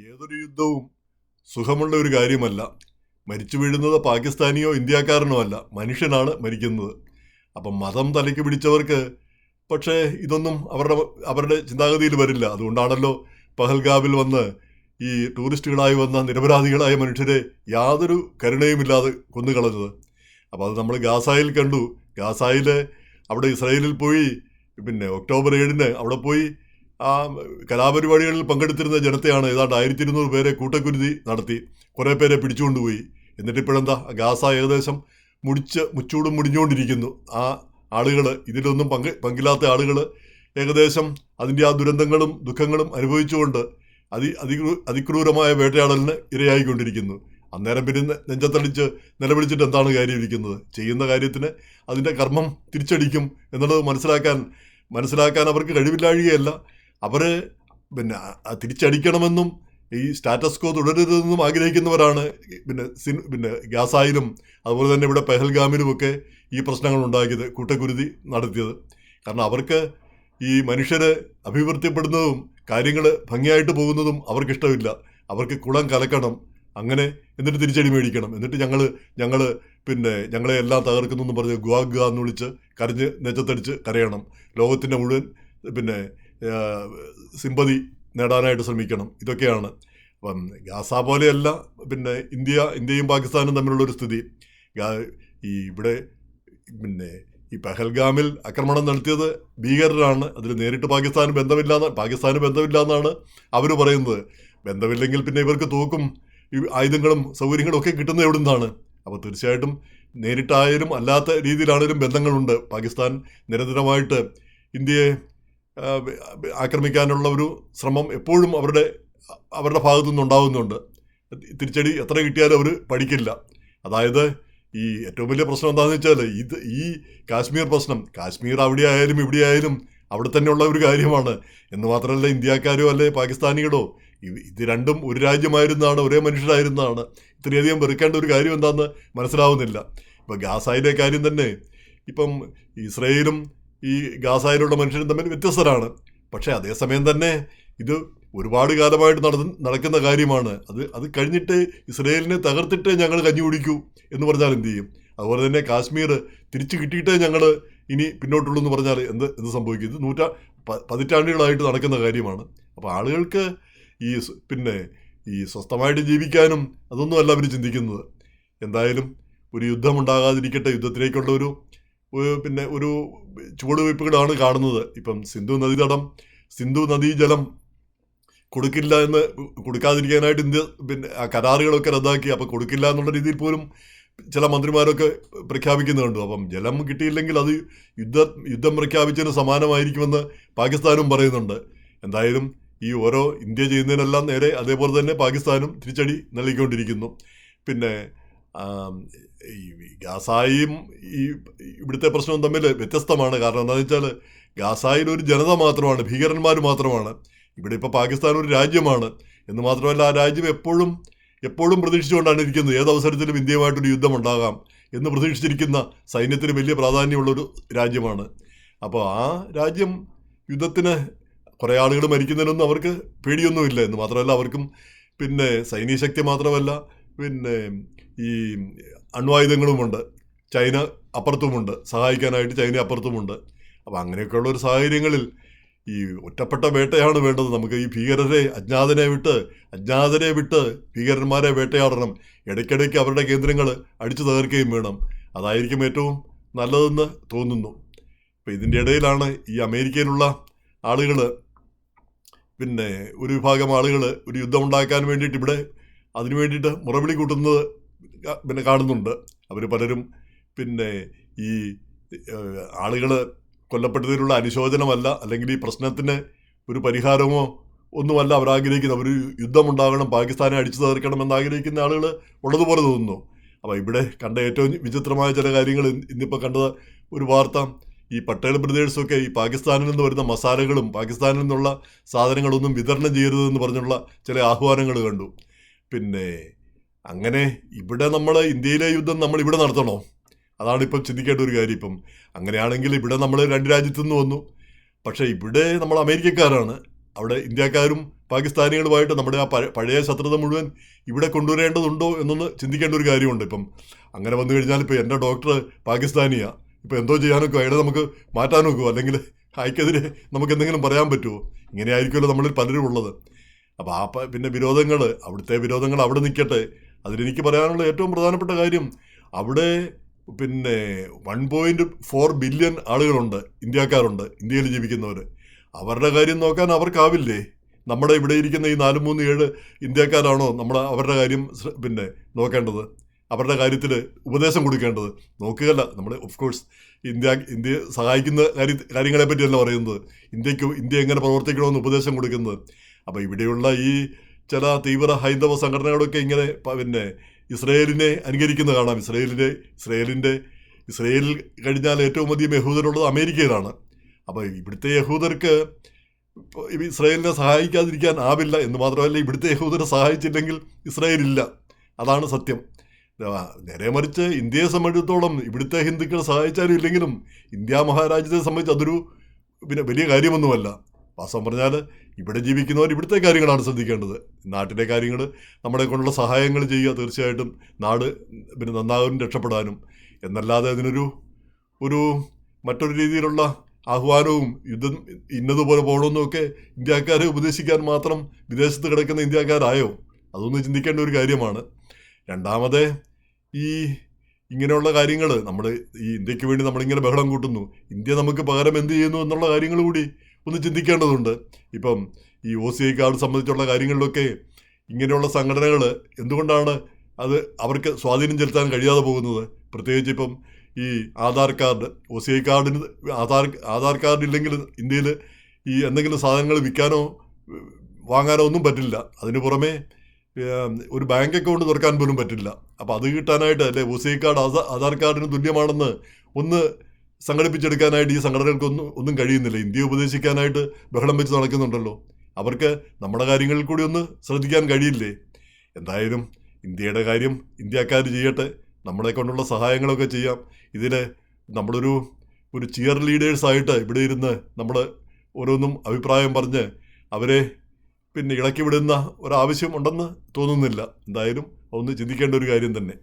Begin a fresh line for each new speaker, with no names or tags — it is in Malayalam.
ഏതൊരു യുദ്ധവും സുഖമുള്ള ഒരു കാര്യമല്ല. മരിച്ചു വീഴുന്നത് പാകിസ്ഥാനിയോ ഇന്ത്യക്കാരനോ അല്ല. മനുഷ്യനാണ് മരിക്കുന്നത്. അപ്പം മതം തലയ്ക്ക് പിടിച്ചവർക്ക് പക്ഷേ ഇതൊന്നും അവരുടെ അവരുടെ ചിന്താഗതിയിൽ വരില്ല. അതുകൊണ്ടാണല്ലോ പഹൽഗാവിൽ വന്ന് ഈ ടൂറിസ്റ്റുകളായി വന്ന നിരപരാധികളായ മനുഷ്യരെ യാതൊരു കരുണയുമില്ലാതെ കൊന്നുകളഞ്ഞത്. അപ്പോൾ അത് നമ്മൾ ഗാസായിൽ കണ്ടു. ഗാസായിൽ അവിടെ ഇസ്രായേലിൽ പോയി. പിന്നെ ഒക്ടോബർ ഏഴിന് അവിടെ പോയി. ആ കലാപരിപാടികളിൽ പങ്കെടുത്തിരുന്ന ജനത്തെയാണ് ഏതാണ്ട് ആയിരത്തി ഇരുന്നൂറ് പേരെ കൂട്ടക്കുരുതി നടത്തി. കുറേ പേരെ പിടിച്ചുകൊണ്ടുപോയി. എന്നിട്ട് ഇപ്പോഴെന്താ? ഗാസ ഏകദേശം മുടിച്ച് മുച്ചൂടും മുടിഞ്ഞുകൊണ്ടിരിക്കുന്നു. ആ ആളുകൾ ഇതിലൊന്നും പങ്ക് പങ്കില്ലാത്ത ആളുകൾ ഏകദേശം അതിന്റെ ആ ദുരന്തങ്ങളും ദുഃഖങ്ങളും അനുഭവിച്ചുകൊണ്ട് അതി അതിക്രൂ അതിക്രൂരമായ വേട്ടയാടലിന് ഇരയായിക്കൊണ്ടിരിക്കുന്നു. അന്നേരം പിന്നെ നെഞ്ചത്തടിച്ച് നിലവിളിച്ചിട്ട് എന്താണ് കാര്യം ഇരിക്കുന്നത് ചെയ്യുന്ന കാര്യത്തിന് അതിന്റെ കർമ്മം തിരിച്ചടിക്കും എന്നുള്ളത് മനസ്സിലാക്കാൻ മനസ്സിലാക്കാൻ അവർക്ക് കഴിവില്ലാഴികയല്ല. അവർ പിന്നെ തിരിച്ചടിക്കണമെന്നും ഈ സ്റ്റാറ്റസ് കോ തുടരരുതെന്നും ആഗ്രഹിക്കുന്നവരാണ്. പിന്നെ സിൻ പിന്നെ ഗാസായിലും അതുപോലെ തന്നെ ഇവിടെ പെഹൽഗാമിലുമൊക്കെ ഈ പ്രശ്നങ്ങൾ ഉണ്ടാക്കിയത് കൂട്ടക്കുരുതി നടത്തിയത്. കാരണം അവർക്ക് ഈ മനുഷ്യരെ അഭിവൃദ്ധിപ്പെടുന്നതും കാര്യങ്ങൾ ഭംഗിയായിട്ട് പോകുന്നതും അവർക്കിഷ്ടമില്ല. അവർക്ക് കുളം കലക്കണം അങ്ങനെ എന്നിട്ട് തിരിച്ചടി മേടിക്കണം. എന്നിട്ട് ഞങ്ങൾ ഞങ്ങൾ പിന്നെ ഞങ്ങളെ എല്ലാം തകർക്കുന്നു എന്ന് പറഞ്ഞ് ഗുവാ ഗ്വാ എന്ന് വിളിച്ച് കരഞ്ഞ് നെച്ചത്തടിച്ച് കരയണം. ലോകത്തിന്റെ മുഴുവൻ പിന്നെ സിമ്പതി നേടാനായിട്ട് ശ്രമിക്കണം. ഇതൊക്കെയാണ്. അപ്പം ഗാസ പോലെയല്ല പിന്നെ ഇന്ത്യ ഇന്ത്യയും പാകിസ്ഥാനും തമ്മിലുള്ള ഒരു സ്ഥിതി. ഈ ഇവിടെ പിന്നെ ഈ പെഹൽഗാമിൽ ആക്രമണം നടത്തിയത് ഭീകരരാണ്. അതിൽ നേരിട്ട് പാകിസ്ഥാന് ബന്ധമില്ലാന്ന് പാകിസ്ഥാന് ബന്ധമില്ലാന്നാണ് അവർ പറയുന്നത്. ബന്ധമില്ലെങ്കിൽ പിന്നെ ഇവർക്ക് തൂക്കും ആയുധങ്ങളും സൗകര്യങ്ങളും ഒക്കെ കിട്ടുന്നത് എവിടെ നിന്നാണ് അപ്പോൾ തീർച്ചയായിട്ടും നേരിട്ടായാലും അല്ലാത്ത രീതിയിലാണെങ്കിലും ബന്ധങ്ങളുണ്ട്. പാകിസ്ഥാൻ നിരന്തരമായിട്ട് ഇന്ത്യയെ ആക്രമിക്കാനുള്ള ഒരു ശ്രമം എപ്പോഴും അവരുടെ അവരുടെ ഭാഗത്തു നിന്നുണ്ടാകുന്നുണ്ട് തിരിച്ചടി എത്ര കിട്ടിയാലും അവർ പഠിക്കില്ല. അതായത് ഈ ഏറ്റവും വലിയ പ്രശ്നം എന്താണെന്ന് വെച്ചാൽ ഇത് ഈ കാശ്മീർ പ്രശ്നം. കാശ്മീർ അവിടെ ആയാലും ഇവിടെ ആയാലും അവിടെ തന്നെയുള്ള ഒരു കാര്യമാണ്. എന്ന് മാത്രമല്ല ഇന്ത്യക്കാരോ അല്ലെ പാകിസ്ഥാനികളോ ഇത് രണ്ടും ഒരു രാജ്യമായിരുന്നാണ് ഒരേ മനുഷ്യരായിരുന്നാണ്. ഇത്രയധികം വെറുക്കേണ്ട ഒരു കാര്യം എന്താണെന്ന് മനസ്സിലാവുന്നില്ല. ഇപ്പം ഗാസായിലെ കാര്യം തന്നെ. ഇപ്പം ഇസ്രയേലും ഈ ഗാസായിലുള്ള മനുഷ്യരും തമ്മിൽ വ്യത്യസ്തരാണ്. പക്ഷേ അതേസമയം തന്നെ ഇത് ഒരുപാട് കാലമായിട്ട് നടന്ന് നടക്കുന്ന കാര്യമാണ്. അത് അത് കഴിഞ്ഞിട്ട് ഇസ്രയേലിനെ തകർത്തിട്ട് ഞങ്ങൾ കഞ്ഞി കുടിക്കൂ എന്ന് പറഞ്ഞാൽ എന്ത് ചെയ്യും? അതുപോലെ തന്നെ കാശ്മീർ തിരിച്ചു കിട്ടിയിട്ടേ ഞങ്ങൾ ഇനി പിന്നോട്ടുള്ളൂ എന്ന് പറഞ്ഞാൽ എന്ത് എന്ത് സംഭവിക്കും? ഇത് നൂറ്റാ പതിറ്റാണ്ടുകളായിട്ട് നടക്കുന്ന കാര്യമാണ്. അപ്പോൾ ആളുകൾക്ക് ഈ പിന്നെ ഈ സ്വസ്ഥമായിട്ട് ജീവിക്കാനും അതൊന്നും അല്ല അവർ ചിന്തിക്കുന്നത്. എന്തായാലും ഒരു യുദ്ധം ഉണ്ടാകാതിരിക്കട്ടെ. യുദ്ധത്തിലേക്കുള്ള ഒരു പിന്നെ ഒരു ചുവടുവയ്പ്പുകളാണ് കാണുന്നത്. ഇപ്പം സിന്ധു നദീതടം സിന്ധു നദീജലം കൊടുക്കില്ല എന്ന് കൊടുക്കാതിരിക്കാനായിട്ട് ഇന്ത്യ പിന്നെ ആ കരാറുകളൊക്കെ റദ്ദാക്കി. അപ്പം കൊടുക്കില്ല എന്നുള്ള രീതിയിൽ പോലും ചില മന്ത്രിമാരൊക്കെ പ്രഖ്യാപിക്കുന്നുണ്ട്. അപ്പം ജലം കിട്ടിയില്ലെങ്കിൽ അത് യുദ്ധ യുദ്ധം പ്രഖ്യാപിച്ചതിന് സമാനമായിരിക്കുമെന്ന് പാകിസ്ഥാനും പറയുന്നുണ്ട്. എന്തായാലും ഈ ഓരോ ഇന്ത്യ ചെയ്യുന്നതിനെല്ലാം നേരെ അതേപോലെ തന്നെ പാകിസ്ഥാനും തിരിച്ചടി നൽകിക്കൊണ്ടിരിക്കുന്നു. പിന്നെ ഗാസായും ഈ ഇവിടുത്തെ പ്രശ്നവും തമ്മിൽ വ്യത്യസ്തമാണ്. കാരണം എന്താണെന്ന് വെച്ചാൽ ഗാസായിൽ ഒരു ജനത മാത്രമാണ് ഭീകരന്മാർ മാത്രമാണ്. ഇവിടെ ഇപ്പോൾ പാകിസ്ഥാൻ ഒരു രാജ്യമാണ്. എന്ന് മാത്രമല്ല ആ രാജ്യം എപ്പോഴും എപ്പോഴും പ്രതീക്ഷിച്ചുകൊണ്ടാണ് ഇരിക്കുന്നത്. ഏത് അവസരത്തിലും ഇന്ത്യയുമായിട്ടൊരു യുദ്ധം ഉണ്ടാകാം എന്ന് പ്രതീക്ഷിച്ചിരിക്കുന്ന സൈന്യത്തിന് വലിയ പ്രാധാന്യമുള്ളൊരു രാജ്യമാണ്. അപ്പോൾ ആ രാജ്യം യുദ്ധത്തിന് കുറേ ആളുകൾ മരിക്കുന്നതിനൊന്നും അവർക്ക് പേടിയൊന്നുമില്ല. എന്ന് മാത്രമല്ല അവർക്കും പിന്നെ സൈനിക ശക്തി മാത്രമല്ല പിന്നെ ഈ അണ്വായുധങ്ങളുമുണ്ട്. ചൈന അപ്പുറത്തുമുണ്ട്. സഹായിക്കാനായിട്ട് ചൈന അപ്പുറത്തുമുണ്ട്. അപ്പോൾ അങ്ങനെയൊക്കെയുള്ള ഒരു സാഹചര്യങ്ങളിൽ ഈ ഒറ്റപ്പെട്ട വേട്ടയാണ് വേണ്ടത്. നമുക്ക് ഈ ഭീകരരെ അജ്ഞാതനെ വിട്ട് അജ്ഞാതരെ വിട്ട് ഭീകരന്മാരെ വേട്ടയാടണം. ഇടയ്ക്കിടയ്ക്ക് അവരുടെ കേന്ദ്രങ്ങൾ അടിച്ചു തകർക്കുകയും വേണം. അതായിരിക്കും ഏറ്റവും നല്ലതെന്ന് തോന്നുന്നു. അപ്പോൾ ഇതിന്റെ ഇടയിലാണ് ഈ അമേരിക്കയിലുള്ള ആളുകൾ പിന്നെ ഒരു വിഭാഗം ആളുകൾ ഒരു യുദ്ധം ഉണ്ടാക്കാൻ വേണ്ടിയിട്ട് ഇവിടെ അതിനു വേണ്ടിയിട്ട് മുറവിളി കൂട്ടുന്നത് പിന്നെ കാണുന്നുണ്ട്. അവർ പലരും പിന്നെ ഈ ആളുകൾ കൊല്ലപ്പെട്ടതിലുള്ള അനുശോചനമല്ല അല്ലെങ്കിൽ ഈ പ്രശ്നത്തിന് ഒരു പരിഹാരമോ ഒന്നുമല്ല അവർ ആഗ്രഹിക്കുന്നത്. അവർ യുദ്ധമുണ്ടാകണം പാകിസ്ഥാനെ അടിച്ചു തകർക്കണം എന്ന് ആഗ്രഹിക്കുന്ന ആളുകൾ ഉള്ളതുപോലെ തോന്നുന്നു. അപ്പോൾ ഇവിടെ കണ്ട ഏറ്റവും വിചിത്രമായ ചില കാര്യങ്ങൾ ഇന്ന് ഇന്നിപ്പോൾ കണ്ടത് ഒരു വാർത്ത. ഈ പട്ടേൽ ബ്രദേഴ്സൊക്കെ ഈ പാകിസ്ഥാനിൽ നിന്ന് വരുന്ന മസാലകളും പാകിസ്ഥാനിൽ നിന്നുള്ള സാധനങ്ങളൊന്നും വിതരണം ചെയ്യരുതെന്ന് പറഞ്ഞുള്ള ചില ആഹ്വാനങ്ങൾ കണ്ടു. പിന്നെ അങ്ങനെ ഇവിടെ നമ്മൾ ഇന്ത്യയിലെ യുദ്ധം നമ്മൾ ഇവിടെ നടത്തണോ? അതാണ് ഇപ്പം ചിന്തിക്കേണ്ട ഒരു കാര്യം ഇപ്പം. അങ്ങനെയാണെങ്കിൽ ഇവിടെ നമ്മൾ രണ്ട് രാജ്യത്തു നിന്ന് വന്നു. പക്ഷേ ഇവിടെ നമ്മൾ അമേരിക്കക്കാരാണ്. അവിടെ ഇന്ത്യക്കാരും പാകിസ്ഥാനികളുമായിട്ട് നമ്മുടെ ആ പഴയ ശത്രുത മുഴുവൻ ഇവിടെ കൊണ്ടുവരേണ്ടതുണ്ടോ എന്നൊന്ന് ചിന്തിക്കേണ്ട ഒരു കാര്യമുണ്ട് ഇപ്പം. അങ്ങനെ വന്നു കഴിഞ്ഞാൽ ഇപ്പോൾ എന്റെ ഡോക്ടർ പാകിസ്ഥാനിയാണ് ഇപ്പോൾ എന്തോ ചെയ്യാനൊക്കെ അയാളെ നമുക്ക് മാറ്റാൻ നോക്കുമോ അല്ലെങ്കിൽ അയക്കെതിരെ നമുക്ക് എന്തെങ്കിലും പറയാൻ പറ്റുമോ ഇങ്ങനെ ആയിരിക്കുമല്ലോ നമ്മളിൽ പലരും ഉള്ളത്. അപ്പോൾ ആ പിന്നെ വിരോധങ്ങൾ അവിടുത്തെ വിരോധങ്ങൾ അവിടെ നിൽക്കട്ടെ. അതിലെനിക്ക് പറയാനുള്ള ഏറ്റവും പ്രധാനപ്പെട്ട കാര്യം അവിടെ പിന്നെ വൺ പോയിന്റ് ഫോർ ബില്യൺ ആളുകളുണ്ട് ഇന്ത്യക്കാരുണ്ട് ഇന്ത്യയിൽ ജീവിക്കുന്നവർ അവരുടെ കാര്യം നോക്കാൻ അവർക്കാവില്ലേ? നമ്മുടെ ഇവിടെ ഇരിക്കുന്ന ഈ നാല് മൂന്ന് ഏഴ് ഇന്ത്യക്കാരാണോ നമ്മൾ അവരുടെ കാര്യം പിന്നെ നോക്കേണ്ടത്? അവരുടെ കാര്യത്തിൽ ഉപദേശം കൊടുക്കേണ്ടത്? നോക്കുകയല്ല നമ്മൾ ഓഫ് കോഴ്സ് ഇന്ത്യ ഇന്ത്യയെ സഹായിക്കുന്ന കാര്യ കാര്യങ്ങളെ പറ്റിയല്ല പറയുന്നത്. ഇന്ത്യയ്ക്ക് ഇന്ത്യ എങ്ങനെ പ്രവർത്തിക്കണമെന്ന് ഉപദേശം കൊടുക്കുന്നത്? അപ്പോൾ ഇവിടെയുള്ള ഈ ചില തീവ്ര ഹൈന്ദവ സംഘടനകളൊക്കെ ഇങ്ങനെ പിന്നെ ഇസ്രയേലിനെ അനുകരിക്കുന്ന കാണാം. ഇസ്രയേലിന്റെ ഇസ്രയേലിന്റെ ഇസ്രയേലിൽ കഴിഞ്ഞാൽ ഏറ്റവും അധികം യഹൂദരുള്ളത് അമേരിക്കയിലാണ്. അപ്പോൾ ഇവിടുത്തെ യഹൂദർക്ക് ഇസ്രയേലിനെ സഹായിക്കാതിരിക്കാൻ ആവില്ല എന്ന് മാത്രമല്ല ഇവിടുത്തെ യഹൂദരെ സഹായിച്ചില്ലെങ്കിൽ ഇസ്രയേലില്ല. അതാണ് സത്യം. നേരെ മറിച്ച് ഇന്ത്യയെ സംബന്ധിച്ചിടത്തോളം ഇവിടുത്തെ ഹിന്ദുക്കളെ സഹായിച്ചാലും ഇല്ലെങ്കിലും ഇന്ത്യ മഹാരാജ്യത്തെ സംബന്ധിച്ച് അതൊരു പിന്നെ വലിയ കാര്യമൊന്നുമല്ല. വാസ്തവം പറഞ്ഞാൽ ഇവിടെ ജീവിക്കുന്നവർ ഇവിടുത്തെ കാര്യങ്ങളാണ് ശ്രദ്ധിക്കേണ്ടത്. നാട്ടിലെ കാര്യങ്ങൾ നമ്മളെ കൊണ്ടുള്ള സഹായങ്ങൾ ചെയ്യുക തീർച്ചയായിട്ടും നാട് പിന്നെ നന്നാകാനും രക്ഷപ്പെടാനും. എന്നല്ലാതെ അതിനൊരു ഒരു മറ്റൊരു രീതിയിലുള്ള ആഹ്വാനവും യുദ്ധം ഇന്നതുപോലെ പോകണമെന്നൊക്കെ ഇന്ത്യക്കാരെ ഉപദേശിക്കാൻ മാത്രം വിദേശത്ത് കിടക്കുന്ന ഇന്ത്യക്കാരായോ? അതൊന്ന് ചിന്തിക്കേണ്ട ഒരു കാര്യമാണ്. രണ്ടാമത് ഈ ഇങ്ങനെയുള്ള കാര്യങ്ങൾ നമ്മൾ ഈ ഇന്ത്യയ്ക്ക് വേണ്ടി നമ്മളിങ്ങനെ ബഹളം കൂട്ടുന്നു. ഇന്ത്യ നമുക്ക് പകരം എന്ത് ചെയ്യുന്നു എന്നുള്ള കാര്യങ്ങൾ കൂടി ഒന്ന് ചിന്തിക്കേണ്ടതുണ്ട്. ഇപ്പം ഈ ഒ സി ഐ കാർഡ് സംബന്ധിച്ചുള്ള കാര്യങ്ങളിലൊക്കെ ഇങ്ങനെയുള്ള സംഘടനകൾ എന്തുകൊണ്ടാണ് അത് അവർക്ക് സ്വാധീനം ചെലുത്താൻ കഴിയാതെ പോകുന്നത്? പ്രത്യേകിച്ച് ഇപ്പം ഈ Aadhaar card O C I കാർഡിന് ആധാർ ആധാർ കാർഡ് ഇല്ലെങ്കിൽ ഇന്ത്യയിൽ ഈ എന്തെങ്കിലും സാധനങ്ങൾ വിൽക്കാനോ വാങ്ങാനോ ഒന്നും പറ്റില്ല. അതിന് പുറമേ ഒരു ബാങ്ക് അക്കൗണ്ട് തുറക്കാൻ പോലും പറ്റില്ല. അപ്പോൾ അത് കിട്ടാനായിട്ട് അല്ലെ O C I card Aadhaar കാർഡിന് തുല്യമാണെന്ന് ഒന്ന് സംഘടിപ്പിച്ചെടുക്കാനായിട്ട് ഈ സംഘടനകൾക്കൊന്നും ഒന്നും കഴിയുന്നില്ല. ഇന്ത്യ ഉപദേശിക്കാനായിട്ട് ബഹളം വെച്ച് നടക്കുന്നുണ്ടല്ലോ. അവർക്ക് നമ്മുടെ കാര്യങ്ങളിൽ കൂടി ഒന്ന് ശ്രദ്ധിക്കാൻ കഴിയില്ലേ? എന്തായാലും ഇന്ത്യയുടെ കാര്യം ഇന്ത്യക്കാർ ചെയ്യട്ടെ. നമ്മളെ കൊണ്ടുള്ള സഹായങ്ങളൊക്കെ ചെയ്യാം. ഇതിൽ നമ്മളൊരു ഒരു ചിയർ ലീഡേഴ്സായിട്ട് ഇവിടെ ഇരുന്ന് നമ്മൾ ഓരോന്നും അഭിപ്രായം പറഞ്ഞ് അവരെ പിന്നെ ഇളക്കി വിടുന്ന ഒരാവശ്യം ഉണ്ടെന്ന് തോന്നുന്നില്ല. എന്തായാലും ഒന്ന് ചിന്തിക്കേണ്ട ഒരു കാര്യം തന്നെ.